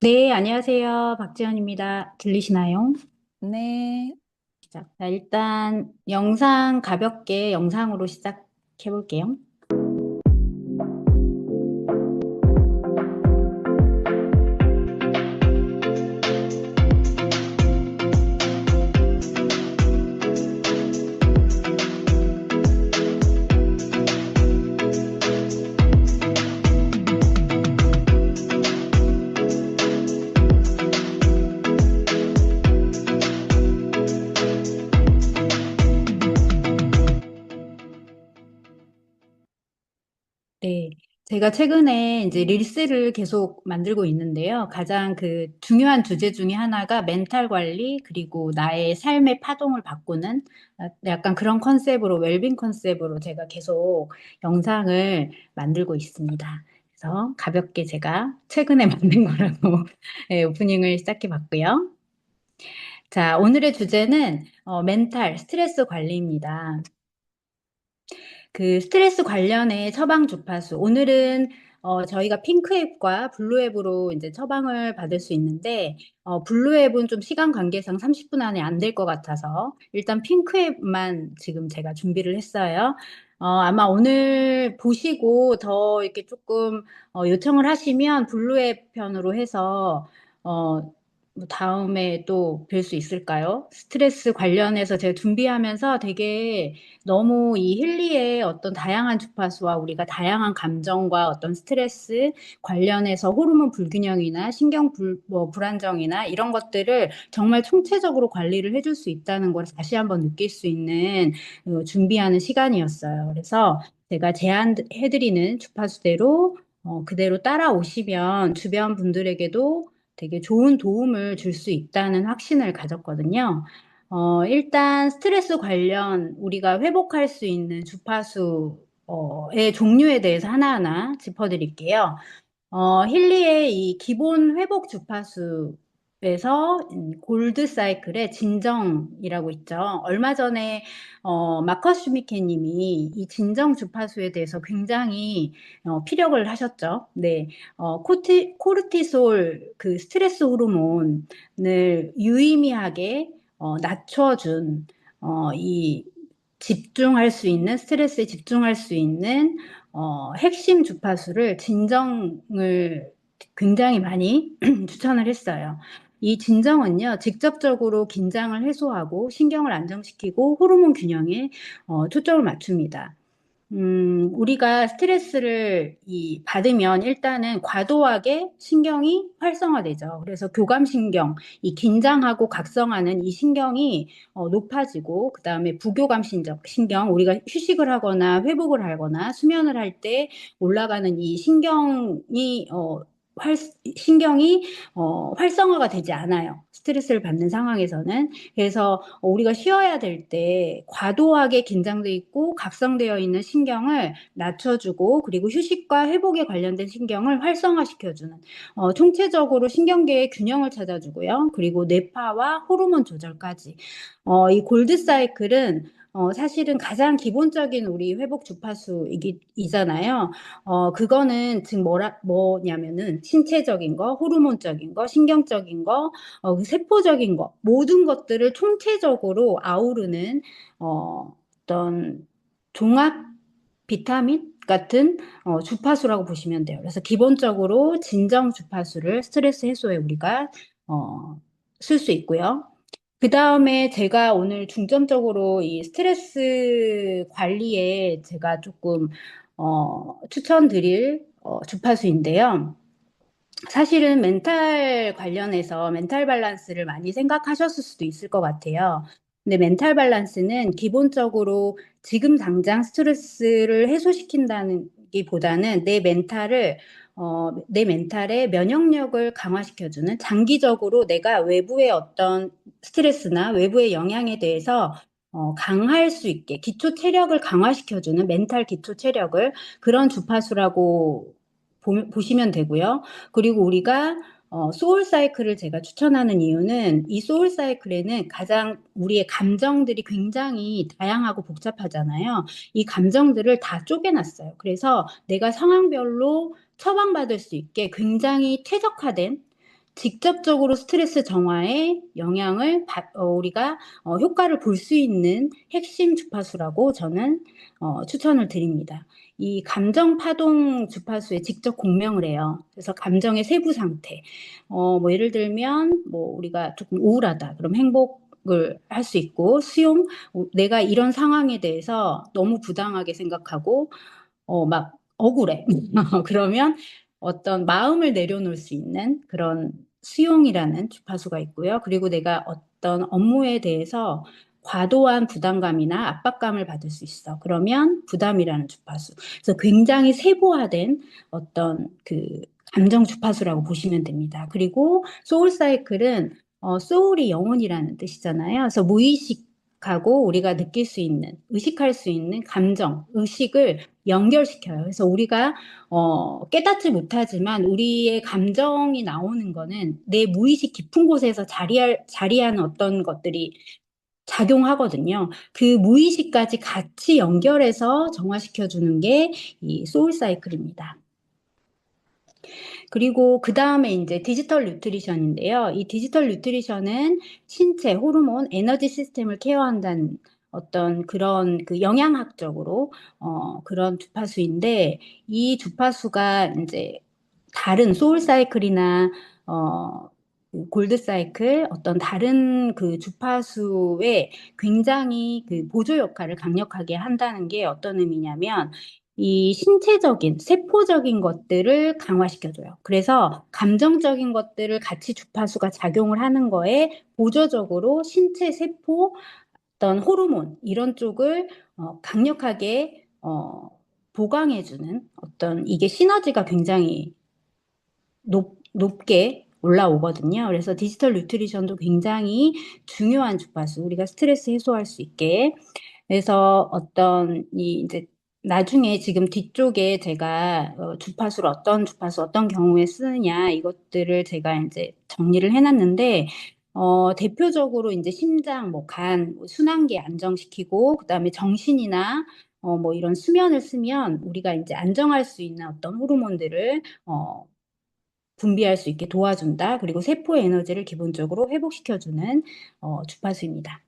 네, 안녕하세요. 박지연입니다. 들리시나요? 네. 시작. 자, 일단 영상 가볍게 영상으로 시작해 볼게요. 제가 최근에 이제 릴스를 계속 만들고 있는데요. 가장 그 중요한 주제 중에 하나가 멘탈 관리, 그리고 나의 삶의 파동을 바꾸는 아, 약간 그런 컨셉으로, 웰빙 컨셉으로 제가 계속 영상을 만들고 있습니다. 그래서 가볍게 제가 최근에 만든 거라고 네, 오프닝을 시작해 봤고요. 자, 오늘의 주제는 어, 멘탈, 스트레스 관리입니다. 그 스트레스 관련의 처방 주파수. 오늘은 어, 저희가 핑크앱과 블루앱으로 이제 처방을 받을 수 있는데, 어, 블루앱은 좀 시간 관계상 30분 안에 안 될 것 같아서, 일단 핑크앱만 지금 제가 준비를 했어요. 어, 아마 오늘 보시고 더 이렇게 조금 어, 요청을 하시면 블루앱 편으로 해서, 어, 뭐 다음에 또 뵐 수 있을까요? 스트레스 관련해서 제가 준비하면서 되게 너무 이 힐리의 어떤 다양한 주파수와 우리가 다양한 감정과 어떤 스트레스 관련해서 호르몬 불균형이나 신경 불, 뭐 불안정이나 이런 것들을 정말 총체적으로 관리를 해줄 수 있다는 걸 다시 한번 느낄 수 있는 어, 준비하는 시간이었어요. 그래서 제가 제안해드리는 주파수대로 어, 그대로 따라오시면 주변 분들에게도 되게 좋은 도움을 줄 수 있다는 확신을 가졌거든요. 어, 일단 스트레스 관련 우리가 회복할 수 있는 주파수의 종류에 대해서 하나하나 짚어드릴게요. 어, 힐리의 이 기본 회복 주파수 에서 골드 사이클의 진정이라고 있죠. 얼마 전에 어, 마커스 슈미케 님이 이 진정 주파수에 대해서 굉장히 어, 피력을 하셨죠. 네, 어, 코티, 코르티솔 그 스트레스 호르몬을 유의미하게 어, 낮춰준 어, 이 집중할 수 있는 스트레스에 집중할 수 있는 어, 핵심 주파수를 진정을 굉장히 많이 추천을 했어요. 이 진정은요, 직접적으로 긴장을 해소하고 신경을 안정시키고 호르몬 균형에 어, 초점을 맞춥니다. 음, 우리가 스트레스를 이 받으면 일단은 과도하게 신경이 활성화되죠. 그래서 교감신경, 이 긴장하고 각성하는 이 신경이 어, 높아지고, 그 다음에 부교감신적 신경, 우리가 휴식을 하거나 회복을 하거나 수면을 할 때 올라가는 이 신경이 어, 활, 신경이 어, 활성화가 되지 않아요. 스트레스를 받는 상황에서는. 그래서 우리가 쉬어야 될 때 과도하게 긴장돼 있고 각성되어 있는 신경을 낮춰주고 그리고 휴식과 회복에 관련된 신경을 활성화시켜주는 어, 총체적으로 신경계의 균형을 찾아주고요. 그리고 뇌파와 호르몬 조절까지. 어, 이 골드 사이클은 어, 사실은 가장 기본적인 우리 회복 주파수이잖아요. 어, 그거는 지금 뭐라, 뭐냐면은 신체적인 거, 호르몬적인 거, 신경적인 거, 어, 그 세포적인 거, 모든 것들을 총체적으로 아우르는, 어, 어떤 종합 비타민 같은 어, 주파수라고 보시면 돼요. 그래서 기본적으로 진정 주파수를 스트레스 해소에 우리가 어, 쓸 수 있고요. 그 다음에 제가 오늘 중점적으로 이 스트레스 관리에 제가 조금 어, 추천드릴 어, 주파수인데요. 사실은 멘탈 관련해서 멘탈 밸런스를 많이 생각하셨을 수도 있을 것 같아요. 근데 멘탈 밸런스는 기본적으로 지금 당장 스트레스를 해소시킨다는 기보다는 내 멘탈을 어, 내 멘탈의 면역력을 강화시켜주는 장기적으로 내가 외부의 어떤 스트레스나 외부의 영향에 대해서 어, 강할 수 있게 기초 체력을 강화시켜주는 멘탈 기초 체력을 그런 주파수라고 보, 보시면 되고요. 그리고 우리가 어, 소울 사이클을 제가 추천하는 이유는 이 소울 사이클에는 가장 우리의 감정들이 굉장히 다양하고 복잡하잖아요. 이 감정들을 다 쪼개놨어요. 그래서 내가 상황별로 처방받을 수 있게 굉장히 최적화된 직접적으로 스트레스 정화에 영향을 받, 어, 우리가 어, 효과를 볼 수 있는 핵심 주파수라고 저는 어, 추천을 드립니다. 이 감정 파동 주파수에 직접 공명을 해요. 그래서 감정의 세부 상태, 어, 뭐 예를 들면 뭐 우리가 조금 우울하다, 그럼 행복 을 할 수 있고 수용, 어, 내가 이런 상황에 대해서 너무 부당하게 생각하고 어, 막 억울해. 그러면 어떤 마음을 내려놓을 수 있는 그런 수용이라는 주파수가 있고요. 그리고 내가 어떤 업무에 대해서 과도한 부담감이나 압박감을 받을 수 있어. 그러면 부담이라는 주파수. 그래서 굉장히 세부화된 어떤 그 감정 주파수라고 보시면 됩니다. 그리고 소울 사이클은 어, 소울이 영혼이라는 뜻이잖아요. 그래서 무의식 하고 우리가 느낄 수 있는, 의식할 수 있는 감정, 의식을 연결시켜요. 그래서 우리가 어, 깨닫지 못하지만 우리의 감정이 나오는 거는 내 무의식 깊은 곳에서 자리할, 자리하는 어떤 것들이 작용하거든요. 그 무의식까지 같이 연결해서 정화시켜 주는 게 이 소울 사이클입니다. 그리고 그 다음에 이제 디지털 뉴트리션인데요. 이 디지털 뉴트리션은 신체, 호르몬, 에너지 시스템을 케어한다는 어떤 그런 그 영양학적으로 어 그런 주파수인데 이 주파수가 이제 다른 소울 사이클이나 어 골드 사이클 어떤 다른 그 주파수에 굉장히 그 보조 역할을 강력하게 한다는 게 어떤 의미냐면 이 신체적인 세포적인 것들을 강화시켜줘요. 그래서 감정적인 것들을 같이 주파수가 작용을 하는 거에 보조적으로 신체 세포 어떤 호르몬 이런 쪽을 어, 강력하게 어, 보강해주는 어떤 이게 시너지가 굉장히 높, 높게 올라오거든요. 그래서 디지털 뉴트리션도 굉장히 중요한 주파수, 우리가 스트레스 해소할 수 있게. 그래서 어떤 이 이제 나중에 지금 뒤쪽에 제가 어, 주파수를 어떤 주파수 어떤 경우에 쓰느냐 이것들을 제가 이제 정리를 해놨는데 어, 대표적으로 이제 심장, 뭐 간, 뭐 순환기 안정시키고 그다음에 정신이나 어, 뭐 이런 수면을 쓰면 우리가 이제 안정할 수 있는 어떤 호르몬들을 어, 분비할 수 있게 도와준다. 그리고 세포의 에너지를 기본적으로 회복시켜주는 어, 주파수입니다.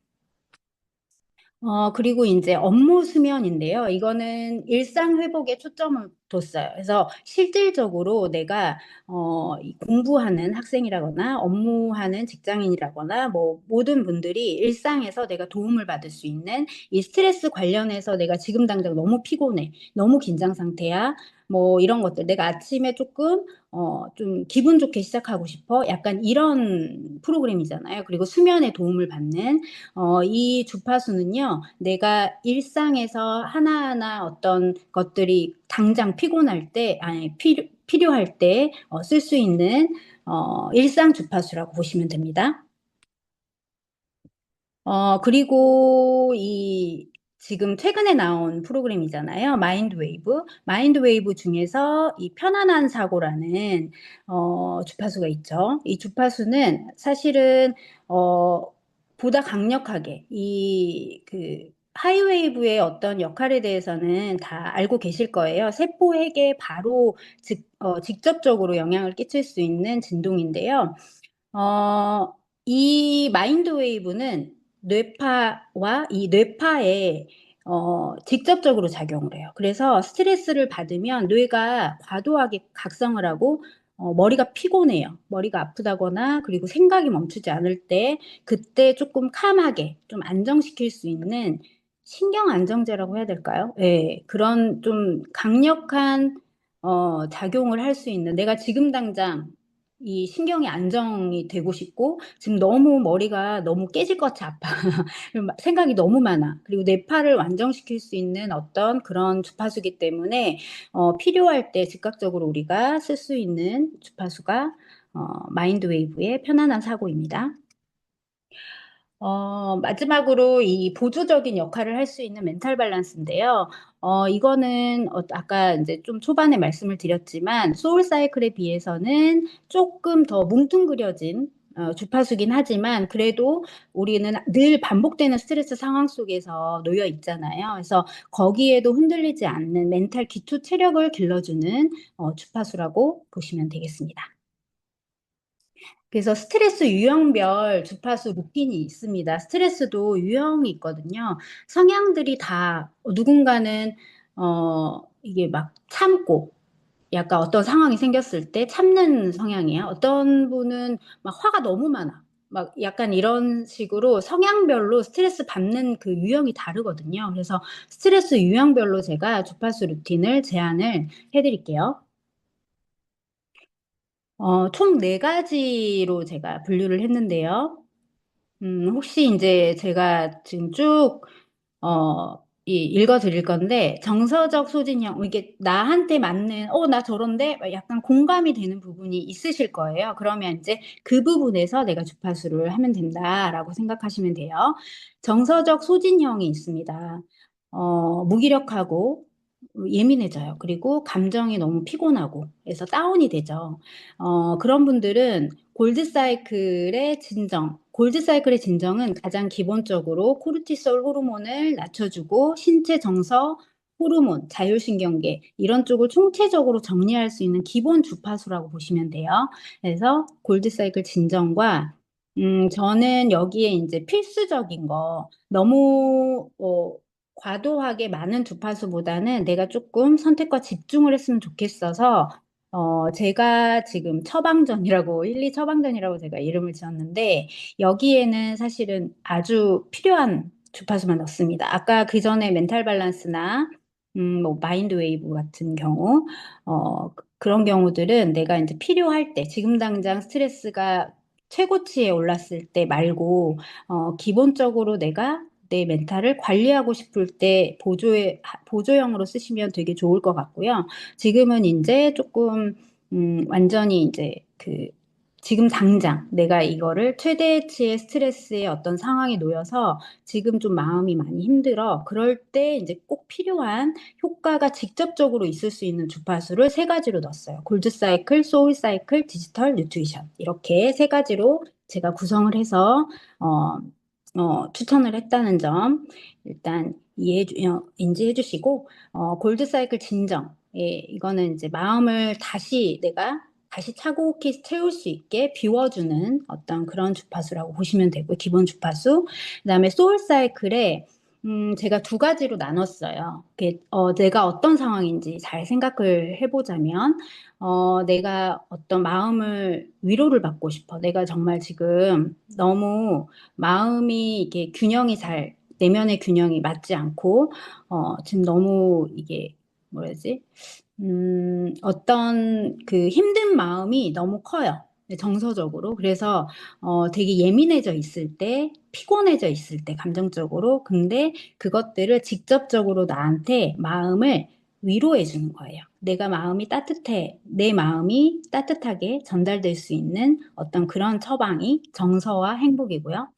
어, 그리고 이제 업무 수면인데요. 이거는 일상 회복에 초점을 뒀어요. 그래서 실질적으로 내가 어, 공부하는 학생이라거나 업무하는 직장인이라거나 뭐 모든 분들이 일상에서 내가 도움을 받을 수 있는 이 스트레스 관련해서 내가 지금 당장 너무 피곤해, 너무 긴장 상태야. 뭐 이런 것들 내가 아침에 조금 어, 좀 기분 좋게 시작하고 싶어 약간 이런 프로그램이잖아요. 그리고 수면에 도움을 받는 어, 이 주파수는요. 내가 일상에서 하나하나 어떤 것들이 당장 피곤할 때 아니 필요, 필요할 때 어, 쓸수 있는 어, 일상 주파수라고 보시면 됩니다. 어, 그리고 이 지금 최근에 나온 프로그램이잖아요. 마인드 웨이브. 마인드 웨이브 중에서 이 편안한 사고라는 어, 주파수가 있죠. 이 주파수는 사실은 어, 보다 강력하게 이그 하이웨이브의 어떤 역할에 대해서는 다 알고 계실 거예요. 세포에게 바로 직, 어, 직접적으로 영향을 끼칠 수 있는 진동인데요. 어, 이 마인드 웨이브는 뇌파와 이 뇌파에 어, 직접적으로 작용을 해요. 그래서 스트레스를 받으면 뇌가 과도하게 각성을 하고 어, 머리가 피곤해요. 머리가 아프다거나 그리고 생각이 멈추지 않을 때 그때 조금 캄하게 좀 안정시킬 수 있는 신경 안정제라고 해야 될까요? 네, 그런 좀 강력한 어, 작용을 할 수 있는 내가 지금 당장 이 신경이 안정이 되고 싶고 지금 너무 머리가 너무 깨질 것 같이 아파 생각이 너무 많아 그리고 뇌파를 완정시킬 수 있는 어떤 그런 주파수기 때문에 어, 필요할 때 즉각적으로 우리가 쓸 수 있는 주파수가 어, 마인드 웨이브의 편안한 사고입니다. 어, 마지막으로 이 보조적인 역할을 할 수 있는 멘탈 밸런스인데요. 어, 이거는 어, 아까 이제 좀 초반에 말씀을 드렸지만 소울 사이클에 비해서는 조금 더 뭉뚱그려진 어, 주파수긴 하지만 그래도 우리는 늘 반복되는 스트레스 상황 속에서 놓여 있잖아요. 그래서 거기에도 흔들리지 않는 멘탈 기초 체력을 길러주는 어, 주파수라고 보시면 되겠습니다. 그래서 스트레스 유형별 주파수 루틴이 있습니다. 스트레스도 유형이 있거든요. 성향들이 다 누군가는 어 이게 막 참고 약간 어떤 상황이 생겼을 때 참는 성향이에요. 어떤 분은 막 화가 너무 많아. 막 약간 이런 식으로 성향별로 스트레스 받는 그 유형이 다르거든요. 그래서 스트레스 유형별로 제가 주파수 루틴을 제안을 해드릴게요. 어, 총네 가지로 제가 분류를 했는데요. 음, 혹시 이제 제가 지금 쭉, 어, 이, 읽어 드릴 건데, 정서적 소진형, 이게 나한테 맞는, 어, 나 저런데? 약간 공감이 되는 부분이 있으실 거예요. 그러면 이제 그 부분에서 내가 주파수를 하면 된다라고 생각하시면 돼요. 정서적 소진형이 있습니다. 어, 무기력하고, 예민해져요. 그리고 감정이 너무 피곤하고, 그래서 다운이 되죠. 어, 그런 분들은 골드 사이클의 진정, 골드 사이클의 진정은 가장 기본적으로 코르티솔 호르몬을 낮춰주고 신체 정서 호르몬, 자율신경계 이런 쪽을 총체적으로 정리할 수 있는 기본 주파수라고 보시면 돼요. 그래서 골드 사이클 진정과 음, 저는 여기에 이제 필수적인 거 너무 어, 과도하게 많은 주파수보다는 내가 조금 선택과 집중을 했으면 좋겠어서 어, 제가 지금 처방전이라고, 1, 2 처방전이라고 제가 이름을 지었는데, 여기에는 사실은 아주 필요한 주파수만 넣습니다. 아까 그 전에 멘탈 밸런스나, 음, 뭐, 마인드 웨이브 같은 경우, 어, 그런 경우들은 내가 이제 필요할 때, 지금 당장 스트레스가 최고치에 올랐을 때 말고, 어, 기본적으로 내가 내 멘탈을 관리하고 싶을 때 보조에, 보조형으로 쓰시면 되게 좋을 것 같고요. 지금은 이제 조금, 음, 완전히 이제 그, 지금 당장 내가 이거를 최대치의 스트레스의 어떤 상황에 놓여서 지금 좀 마음이 많이 힘들어. 그럴 때 이제 꼭 필요한 효과가 직접적으로 있을 수 있는 주파수를 세 가지로 넣었어요. 골드 사이클, 소울 사이클, 디지털 뉴트리션. 이렇게 세 가지로 제가 구성을 해서, 어, 어, 추천을 했다는 점 일단 이해해 주, 어, 인지해 주시고 어, 골드 사이클 진정. 예, 이거는 이제 마음을 다시 내가 다시 차곡히 채울 수 있게 비워주는 어떤 그런 주파수라고 보시면 되고 기본 주파수. 그다음에 소울 사이클에 음, 제가 두 가지로 나눴어요. 어, 내가 어떤 상황인지 잘 생각을 해보자면, 어, 내가 어떤 마음을 위로를 받고 싶어. 내가 정말 지금 너무 마음이 이게 균형이 잘, 내면의 균형이 맞지 않고, 어, 지금 너무 이게, 뭐라지? 음, 어떤 그 힘든 마음이 너무 커요. 정서적으로. 그래서 어, 되게 예민해져 있을 때, 피곤해져 있을 때, 감정적으로. 근데 그것들을 직접적으로 나한테 마음을 위로해 주는 거예요. 내가 마음이 따뜻해, 내 마음이 따뜻하게 전달될 수 있는 어떤 그런 처방이 정서와 행복이고요.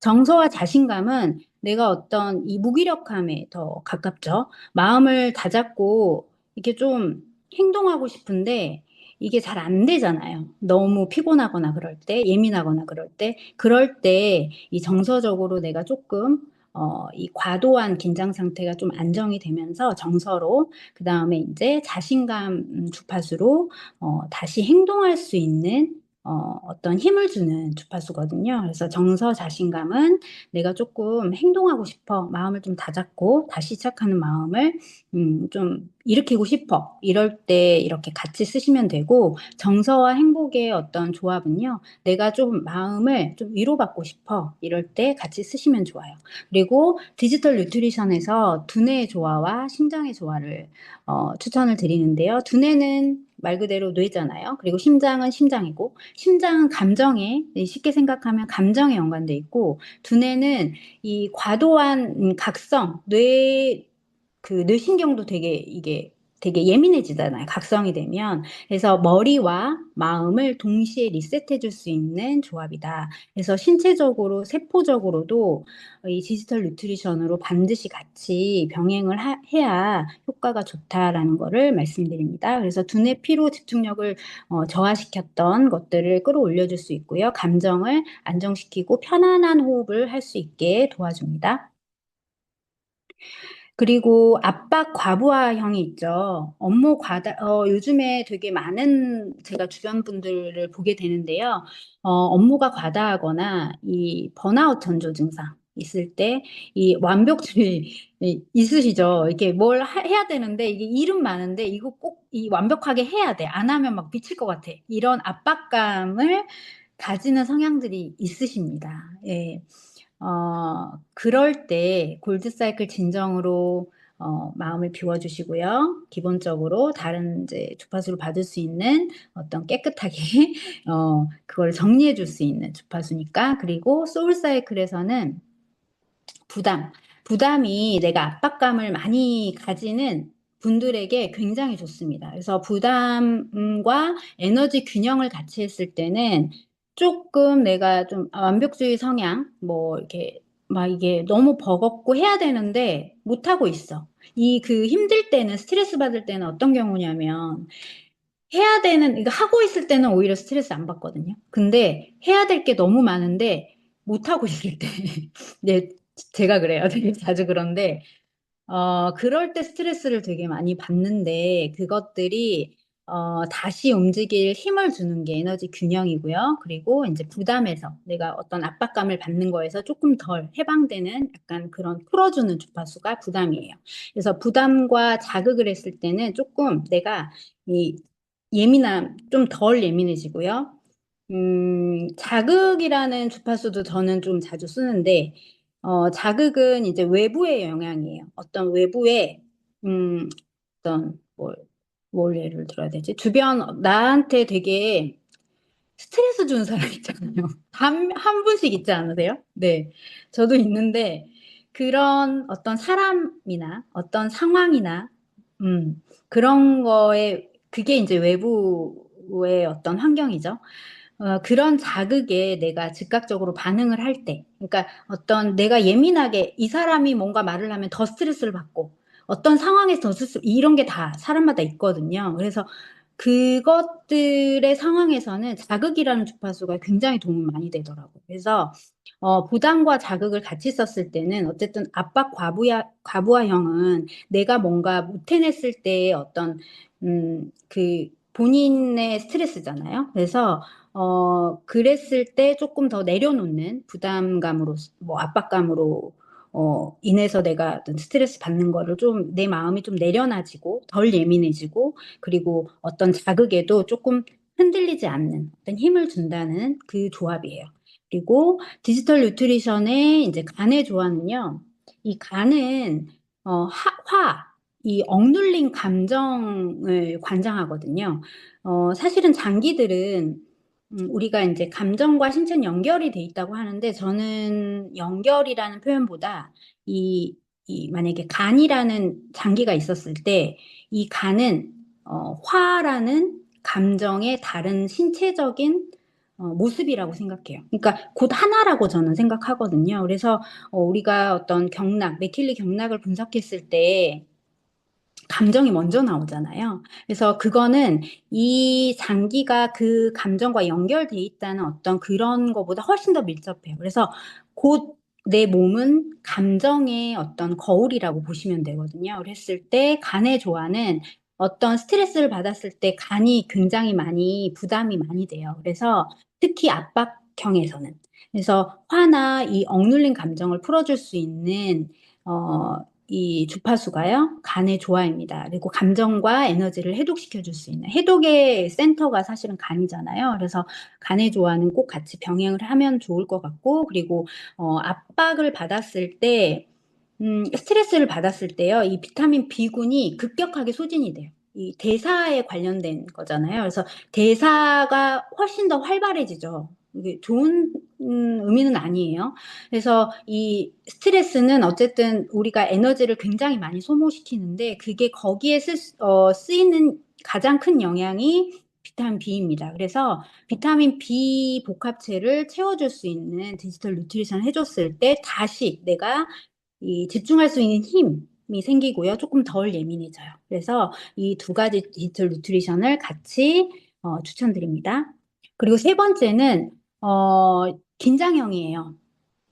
정서와 자신감은 내가 어떤 이 무기력함에 더 가깝죠. 마음을 다잡고 이렇게 좀 행동하고 싶은데 이게 잘 안 되잖아요. 너무 피곤하거나 그럴 때, 예민하거나 그럴 때, 그럴 때 이 정서적으로 내가 조금 어, 이 과도한 긴장 상태가 좀 안정이 되면서 정서로 그 다음에 이제 자신감 음, 주파수로 어, 다시 행동할 수 있는 어, 어떤 힘을 주는 주파수거든요. 그래서 정서 자신감은 내가 조금 행동하고 싶어, 마음을 좀 다잡고 다시 시작하는 마음을 음, 좀 일으키고 싶어. 이럴 때 이렇게 같이 쓰시면 되고 정서와 행복의 어떤 조합은요. 내가 좀 마음을 좀 위로받고 싶어. 이럴 때 같이 쓰시면 좋아요. 그리고 디지털 뉴트리션에서 두뇌의 조화와 심장의 조화를 어, 추천을 드리는데요. 두뇌는 말 그대로 뇌잖아요. 그리고 심장은 심장이고, 심장은 감정에, 쉽게 생각하면 감정에 연관돼 있고, 두뇌는 이 과도한 각성, 뇌, 그 뇌신경도 되게 이게 되게 예민해지잖아요. 각성이 되면. 그래서 머리와 마음을 동시에 리셋해 줄 수 있는 조합이다. 그래서 신체적으로, 세포적으로도 이 디지털 뉴트리션으로 반드시 같이 병행을 하, 해야 효과가 좋다라는 거를 말씀드립니다. 그래서 두뇌 피로 집중력을 어, 저하시켰던 것들을 끌어올려 줄 수 있고요. 감정을 안정시키고 편안한 호흡을 할 수 있게 도와줍니다. 그리고 압박 과부하형이 있죠. 업무 과다, 어, 요즘에 되게 많은 제가 주변 분들을 보게 되는데요. 어, 업무가 과다하거나 이 번아웃 전조 증상 있을 때 이 완벽주의 이- 있으시죠. 이렇게 뭘 하- 해야 되는데 이게 일은 많은데 이거 꼭 이 완벽하게 해야 돼. 안 하면 막 미칠 것 같아. 이런 압박감을 가지는 성향들이 있으십니다. 예. 어, 그럴 때 골드사이클 진정으로 어, 마음을 비워주시고요. 기본적으로 다른 이제 주파수를 받을 수 있는 어떤 깨끗하게 어, 그걸 정리해 줄 수 있는 주파수니까 그리고 소울 사이클에서는 부담, 부담이 내가 압박감을 많이 가지는 분들에게 굉장히 좋습니다. 그래서 부담과 에너지 균형을 같이 했을 때는 조금 내가 좀 완벽주의 성향, 뭐 이렇게 막 이게 너무 버겁고 해야 되는데 못하고 있어. 이 그 힘들 때는 스트레스 받을 때는 어떤 경우냐면 해야 되는, 이거 하고 있을 때는 오히려 스트레스 안 받거든요. 근데 해야 될 게 너무 많은데 못하고 있을 때, 네, 제가 그래요. 되게 자주 그런데, 어, 그럴 때 스트레스를 되게 많이 받는데, 그것들이, 어, 다시 움직일 힘을 주는 게 에너지 균형이고요. 그리고 이제 부담에서 내가 어떤 압박감을 받는 거에서 조금 덜 해방되는 약간 그런 풀어주는 주파수가 부담이에요. 그래서 부담과 자극을 했을 때는 조금 내가 이 예민함, 좀 덜 예민해지고요. 음, 자극이라는 주파수도 저는 좀 자주 쓰는데, 어, 자극은 이제 외부의 영향이에요. 어떤 외부의, 음, 어떤, 뭘, 뭘 예를 들어야 되지? 주변, 나한테 되게 스트레스 주는 사람 있잖아요. 한, 한 분씩 있지 않으세요? 네. 저도 있는데, 그런 어떤 사람이나 어떤 상황이나, 음, 그런 거에, 그게 이제 외부의 어떤 환경이죠. 어, 그런 자극에 내가 즉각적으로 반응을 할 때, 그러니까 어떤 내가 예민하게 이 사람이 뭔가 말을 하면 더 스트레스를 받고, 어떤 상황에서 더 스트레스, 이런 게 다 사람마다 있거든요. 그래서 그것들의 상황에서는 자극이라는 주파수가 굉장히 도움이 많이 되더라고요. 그래서 어, 부담과 자극을 같이 썼을 때는 어쨌든 압박 과부하, 과부하형은 내가 뭔가 못 해냈을 때의 어떤 음, 그 본인의 스트레스잖아요. 그래서 어, 그랬을 때 조금 더 내려놓는 부담감으로, 뭐 압박감으로 어, 인해서 내가 어떤 스트레스 받는 거를 좀 내 마음이 좀 내려놔지고 덜 예민해지고 그리고 어떤 자극에도 조금 흔들리지 않는 어떤 힘을 준다는 그 조합이에요. 그리고 디지털 뉴트리션의 이제 간의 조화는요. 이 간은 어, 하, 화, 이 억눌린 감정을 관장하거든요. 어, 사실은 장기들은 음, 우리가 이제 감정과 신체는 연결이 돼 있다고 하는데 저는 연결이라는 표현보다 이, 이 만약에 간이라는 장기가 있었을 때 이 간은 어, 화라는 감정의 다른 신체적인 어, 모습이라고 생각해요. 그러니까 곧 하나라고 저는 생각하거든요. 그래서 어, 우리가 어떤 경락, 맥킬리 경락을 분석했을 때 감정이 먼저 나오잖아요. 그래서 그거는 이 장기가 그 감정과 연결돼 있다는 어떤 그런 거보다 훨씬 더 밀접해요. 그래서 곧 내 몸은 감정의 어떤 거울이라고 보시면 되거든요. 그랬을 때 간의 조화는 어떤 스트레스를 받았을 때 간이 굉장히 많이 부담이 많이 돼요. 그래서 특히 압박형에서는. 그래서 화나 이 억눌린 감정을 풀어줄 수 있는 어, 이 주파수가요, 간의 조화입니다. 그리고 감정과 에너지를 해독시켜 줄 수 있는 해독의 센터가 사실은 간이잖아요. 그래서 간의 조화는 꼭 같이 병행을 하면 좋을 것 같고, 그리고 어, 압박을 받았을 때, 음, 스트레스를 받았을 때요, 이 비타민 B군이 급격하게 소진이 돼요. 이 대사에 관련된 거잖아요. 그래서 대사가 훨씬 더 활발해지죠. 이게 좋은 음, 의미는 아니에요. 그래서 이 스트레스는 어쨌든 우리가 에너지를 굉장히 많이 소모시키는데 그게 거기에 쓰, 어, 쓰이는 가장 큰 영향이 비타민 B입니다. 그래서 비타민 B 복합체를 채워줄 수 있는 디지털 뉴트리션 해줬을 때 다시 내가 이 집중할 수 있는 힘 이 생기고요. 조금 덜 예민해져요. 그래서 이 두 가지 디지털 뉴트리션을 같이 어, 추천드립니다. 그리고 세 번째는 어, 긴장형이에요.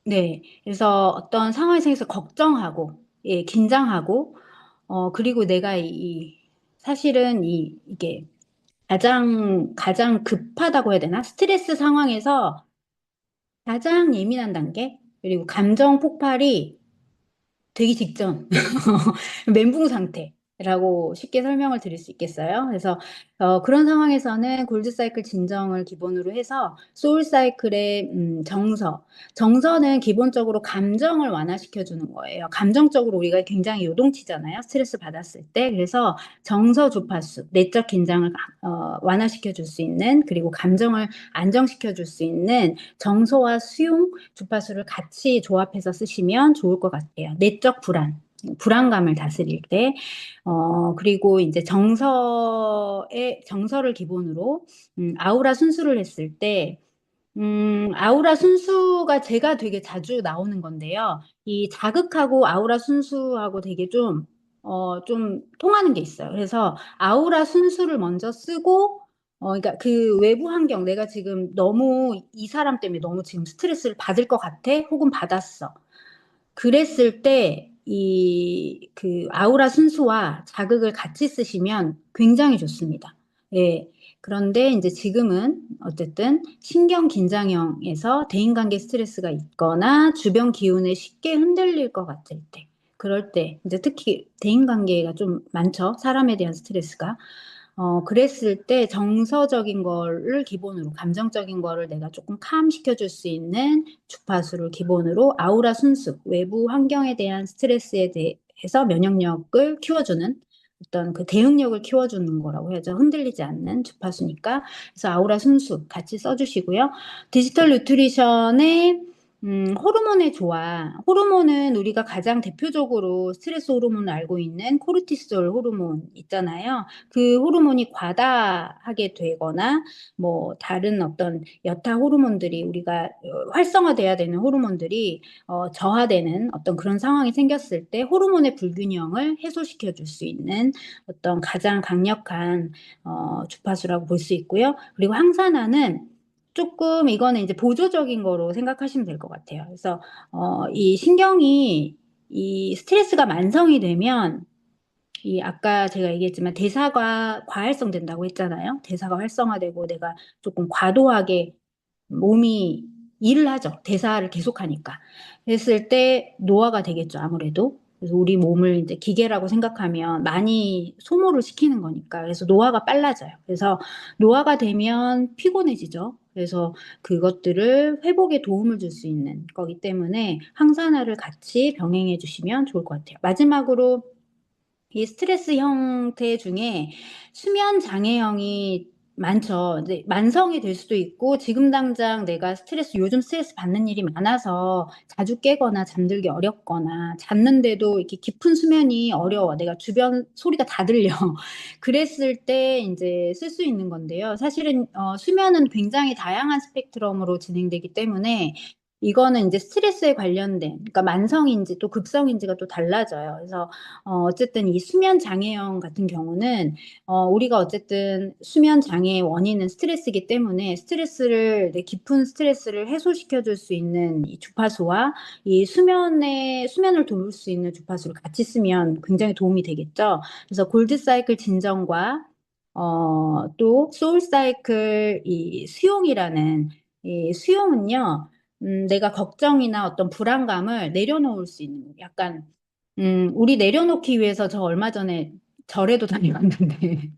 네. 그래서 어떤 상황에서 걱정하고 예, 긴장하고, 어, 그리고 내가 이, 사실은 이, 이게 가장, 가장 급하다고 해야 되나? 스트레스 상황에서 가장 예민한 단계? 그리고 감정 폭발이 되기 직전. 멘붕 상태 라고 쉽게 설명을 드릴 수 있겠어요. 그래서 어, 그런 상황에서는 골드 사이클 진정을 기본으로 해서 소울 사이클의 음, 정서. 정서는 기본적으로 감정을 완화시켜 주는 거예요. 감정적으로 우리가 굉장히 요동치잖아요. 스트레스 받았을 때. 그래서 정서 주파수, 내적 긴장을 어, 완화시켜 줄 수 있는 그리고 감정을 안정시켜 줄 수 있는 정서와 수용 주파수를 같이 조합해서 쓰시면 좋을 것 같아요. 내적 불안. 불안감을 다스릴 때, 어, 그리고 이제 정서의, 정서를 기본으로, 음, 아우라 순수를 했을 때, 음, 아우라 순수가 제가 되게 자주 나오는 건데요. 이 자극하고 아우라 순수하고 되게 좀, 어, 좀 통하는 게 있어요. 그래서 아우라 순수를 먼저 쓰고, 어, 그러니까 그 외부 환경, 내가 지금 너무 이 사람 때문에 너무 지금 스트레스를 받을 것 같아? 혹은 받았어. 그랬을 때, 이, 그, 아우라 순수와 자극을 같이 쓰시면 굉장히 좋습니다. 예. 그런데 이제 지금은 어쨌든 신경 긴장형에서 대인관계 스트레스가 있거나 주변 기운에 쉽게 흔들릴 것 같을 때, 그럴 때, 이제 특히 대인관계가 좀 많죠. 사람에 대한 스트레스가. 어, 그랬을 때 정서적인 거를 기본으로, 감정적인 거를 내가 조금 캄시켜 줄 수 있는 주파수를 기본으로 아우라 순수, 외부 환경에 대한 스트레스에 대해서 면역력을 키워주는 어떤 그 대응력을 키워주는 거라고 해야죠. 흔들리지 않는 주파수니까. 그래서 아우라 순수 같이 써주시고요. 디지털 뉴트리션의 음, 호르몬의 조화. 호르몬은 우리가 가장 대표적으로 스트레스 호르몬을 알고 있는 코르티솔 호르몬 있잖아요. 그 호르몬이 과다하게 되거나 뭐 다른 어떤 여타 호르몬들이 우리가 어, 활성화돼야 되는 호르몬들이 어, 저하되는 어떤 그런 상황이 생겼을 때 호르몬의 불균형을 해소시켜 줄 수 있는 어떤 가장 강력한 어, 주파수라고 볼 수 있고요. 그리고 항산화는 조금 이거는 이제 보조적인 거로 생각하시면 될 것 같아요. 그래서 어, 이 신경이 이 스트레스가 만성이 되면 이 아까 제가 얘기했지만 대사가 과활성 된다고 했잖아요. 대사가 활성화되고 내가 조금 과도하게 몸이 일을 하죠. 대사를 계속하니까. 그랬을 때 노화가 되겠죠. 아무래도. 그래서 우리 몸을 이제 기계라고 생각하면 많이 소모를 시키는 거니까. 그래서 노화가 빨라져요. 그래서 노화가 되면 피곤해지죠. 그래서 그것들을 회복에 도움을 줄 수 있는 거기 때문에 항산화를 같이 병행해 주시면 좋을 것 같아요. 마지막으로 이 스트레스 형태 중에 수면 장애형이 많죠. 이제 만성이 될 수도 있고 지금 당장 내가 스트레스 요즘 스트레스 받는 일이 많아서 자주 깨거나 잠들기 어렵거나 잤는데도 이렇게 깊은 수면이 어려워. 내가 주변 소리가 다 들려. 그랬을 때 이제 쓸 수 있는 건데요. 사실은 어, 수면은 굉장히 다양한 스펙트럼으로 진행되기 때문에 이거는 이제 스트레스에 관련된, 그러니까 만성인지 또 급성인지가 또 달라져요. 그래서 어, 어쨌든 이 수면 장애형 같은 경우는 어, 우리가 어쨌든 수면 장애의 원인은 스트레스이기 때문에 스트레스를 내 깊은 스트레스를 해소시켜 줄 수 있는 이 주파수와 이 수면에 수면을 도울 수 있는 주파수를 같이 쓰면 굉장히 도움이 되겠죠. 그래서 골드 사이클 진정과 어, 또 소울 사이클 이 수용이라는 이 수용은요. 음, 내가 걱정이나 어떤 불안감을 내려놓을 수 있는, 약간, 음, 우리 내려놓기 위해서 저 얼마 전에 절에도 다녀왔는데,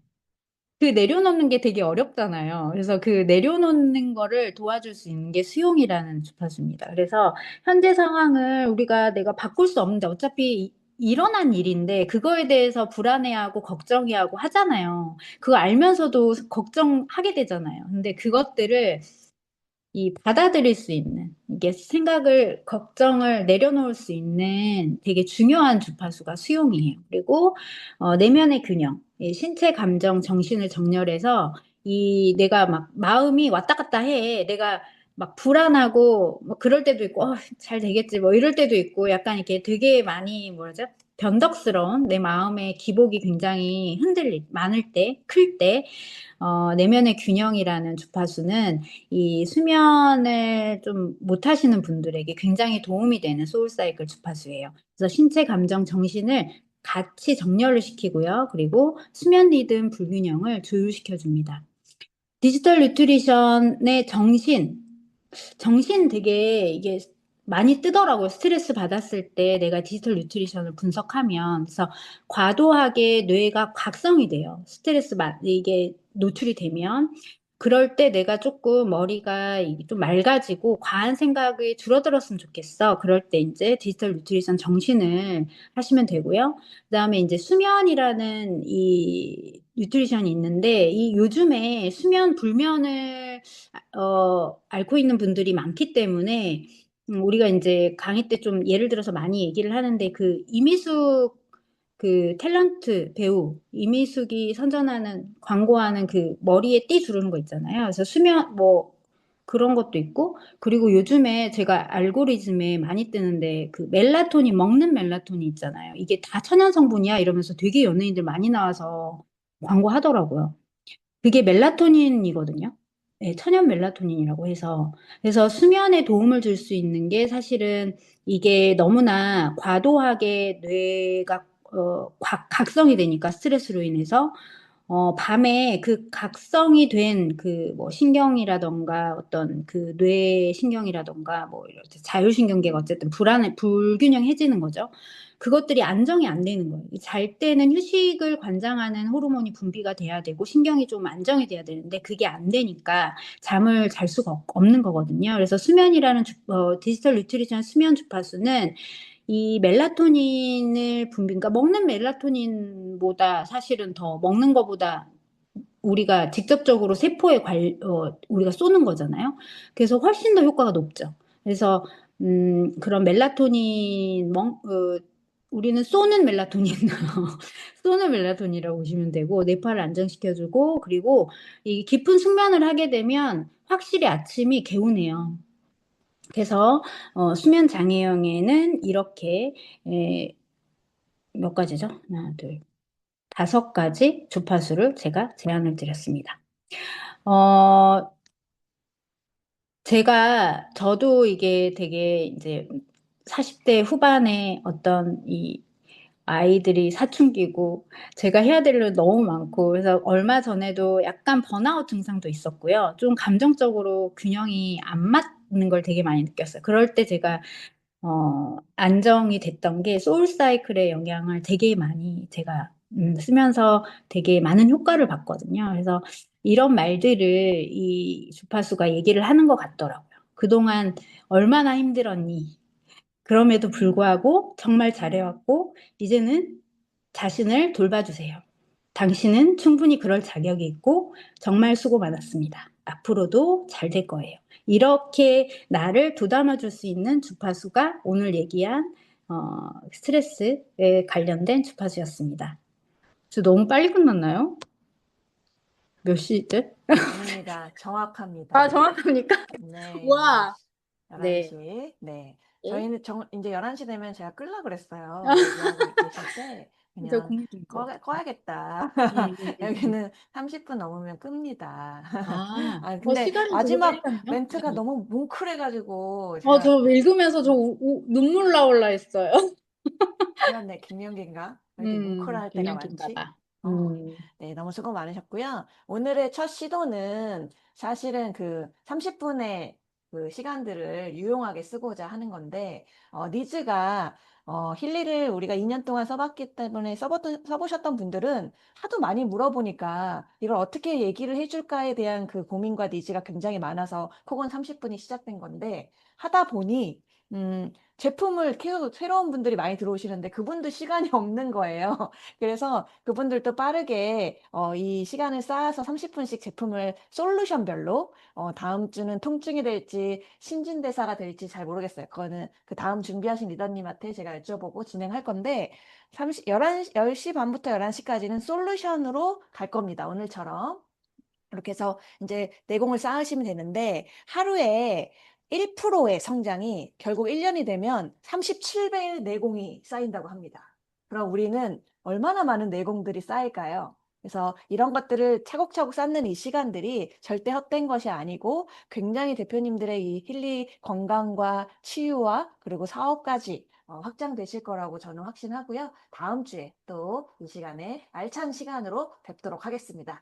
그 내려놓는 게 되게 어렵잖아요. 그래서 그 내려놓는 거를 도와줄 수 있는 게 수용이라는 주파수입니다. 그래서 현재 상황을 우리가 내가 바꿀 수 없는데 어차피 이- 일어난 일인데 그거에 대해서 불안해하고 걱정해하고 하잖아요. 그거 알면서도 걱정하게 되잖아요. 근데 그것들을 이 받아들일 수 있는 이게 생각을 걱정을 내려놓을 수 있는 되게 중요한 주파수가 수용이에요. 그리고 어, 내면의 균형, 이 신체, 감정, 정신을 정렬해서 이 내가 막 마음이 왔다 갔다 해. 내가 막 불안하고 뭐 그럴 때도 있고 어, 잘 되겠지 뭐 이럴 때도 있고 약간 이렇게 되게 많이 뭐라죠? 변덕스러운 내 마음의 기복이 굉장히 흔들릴 많을 때, 클 때, 어, 내면의 균형이라는 주파수는 이 수면을 좀 못하시는 분들에게 굉장히 도움이 되는 소울 사이클 주파수예요. 그래서 신체, 감정, 정신을 같이 정렬을 시키고요. 그리고 수면 리듬 불균형을 조율시켜 줍니다. 디지털 뉴트리션의 정신, 정신 되게 이게 많이 뜨더라고요. 스트레스 받았을 때 내가 디지털 뉴트리션을 분석하면. 그래서 과도하게 뇌가 각성이 돼요. 스트레스 받, 이게 노출이 되면. 그럴 때 내가 조금 머리가 좀 맑아지고 과한 생각이 줄어들었으면 좋겠어. 그럴 때 이제 디지털 뉴트리션 정신을 하시면 되고요. 그다음에 이제 수면이라는 이 뉴트리션이 있는데 이 요즘에 수면 불면을 어, 앓고 있는 분들이 많기 때문에 음, 우리가 이제 강의 때 좀 예를 들어서 많이 얘기를 하는데 그 이미숙 그 탤런트 배우 이미숙이 선전하는 광고하는 그 머리에 띠 두르는 거 있잖아요. 그래서 수면 뭐 그런 것도 있고 그리고 요즘에 제가 알고리즘에 많이 뜨는데 그 멜라토닌 먹는 멜라토닌 있잖아요. 이게 다 천연 성분이야 이러면서 되게 연예인들 많이 나와서 광고하더라고요. 그게 멜라토닌이거든요. 네, 천연 멜라토닌이라고 해서. 그래서 수면에 도움을 줄 수 있는 게 사실은 이게 너무나 과도하게 뇌가 어, 각, 각성이 되니까 스트레스로 인해서 어, 밤에 그 각성이 된 그 뭐 신경이라던가 어떤 그 뇌 신경이라던가 뭐 이렇게 자율신경계가 어쨌든 불안해 불균형해지는 거죠. 그것들이 안정이 안 되는 거예요. 잘 때는 휴식을 관장하는 호르몬이 분비가 돼야 되고 신경이 좀 안정이 돼야 되는데 그게 안 되니까 잠을 잘 수가 없- 없는 거거든요. 그래서 수면이라는 주, 어, 디지털 뉴트리션 수면 주파수는 이 멜라토닌을 분비, 그러니까 먹는 멜라토닌보다 사실은 더 먹는 것보다 우리가 직접적으로 세포에 관, 어, 우리가 쏘는 거잖아요. 그래서 훨씬 더 효과가 높죠. 그래서 음, 그런 멜라토닌, 멍, 어, 우리는 쏘는 멜라토닌, 쏘는 멜라토닌이라고 보시면 되고, 뇌파를 안정시켜주고, 그리고 이 깊은 숙면을 하게 되면 확실히 아침이 개운해요. 그래서 어, 수면 장애형에는 이렇게 에, 몇 가지죠? 하나, 둘, 다섯 가지 주파수를 제가 제안을 드렸습니다. 어, 제가 저도 이게 되게 이제 40대 후반에 어떤 이 아이들이 사춘기고 제가 해야 될 일 너무 많고 그래서 얼마 전에도 약간 번아웃 증상도 있었고요. 좀 감정적으로 균형이 안 맞 는 걸 되게 많이 느꼈어요. 그럴 때 제가 어, 안정이 됐던 게 소울 사이클의 영향을 되게 많이 제가 음, 쓰면서 되게 많은 효과를 봤거든요. 그래서 이런 말들을 이 주파수가 얘기를 하는 것 같더라고요. 그동안 얼마나 힘들었니? 그럼에도 불구하고 정말 잘해왔고, 이제는 자신을 돌봐주세요. 당신은 충분히 그럴 자격이 있고, 정말 수고 많았습니다. 앞으로도 잘 될 거예요. 이렇게 나를 도담아 줄 수 있는 주파수가 오늘 얘기한 어, 스트레스에 관련된 주파수였습니다. 저 너무 빨리 끝났나요? 몇 시쯤? 아닙니다. 정확합니다. 아, 정확합니까? 네. 와. 네. 11시. 네. 예? 저희는 정, 이제 11시 되면 제가 끌라 그랬어요. 얘기하고 계실 때저 그냥 공유 좀 꺼, 꺼야겠다. 음, 음, 음. 여기는 30분 넘으면 끕니다. 아, 아, 어, 근데 시간이 되게 마지막 빨리 갔네요. 멘트가 네. 너무 뭉클해 가지고 어, 제가 저 읽으면서 저 우- 우- 눈물 나올라 했어요. 그렇네, 김연기인가? 왜 이렇게 음, 뭉클할 때가 많지? 김연기인가봐. 어, 음, 네, 너무 수고 많으셨고요. 오늘의 첫 시도는 사실은 그 30 분의 그 시간들을 유용하게 쓰고자 하는 건데, 어, 니즈가, 어, 힐리를 우리가 2년 동안 써봤기 때문에 써봤던, 써보셨던 분들은 하도 많이 물어보니까 이걸 어떻게 얘기를 해줄까에 대한 그 고민과 니즈가 굉장히 많아서 콕은 30분이 시작된 건데, 하다 보니, 음, 제품을 계속 새로운 분들이 많이 들어오시는데 그분도 시간이 없는 거예요. 그래서 그분들도 빠르게 어, 이 시간을 쌓아서 30분씩 제품을 솔루션별로 어, 다음 주는 통증이 될지 신진대사가 될지 잘 모르겠어요. 그거는 그 다음 준비하신 리더님한테 제가 여쭤보고 진행할 건데 30, 11, 10시 반부터 11시까지는 솔루션으로 갈 겁니다. 오늘처럼. 이렇게 해서 이제 내공을 쌓으시면 되는데 하루에 1%의 성장이 결국 1년이 되면 37배의 내공이 쌓인다고 합니다. 그럼 우리는 얼마나 많은 내공들이 쌓일까요? 그래서 이런 것들을 차곡차곡 쌓는 이 시간들이 절대 헛된 것이 아니고 굉장히 대표님들의 이 힐리 건강과 치유와 그리고 사업까지 어, 확장되실 거라고 저는 확신하고요. 다음 주에 또 이 시간에 알찬 시간으로 뵙도록 하겠습니다.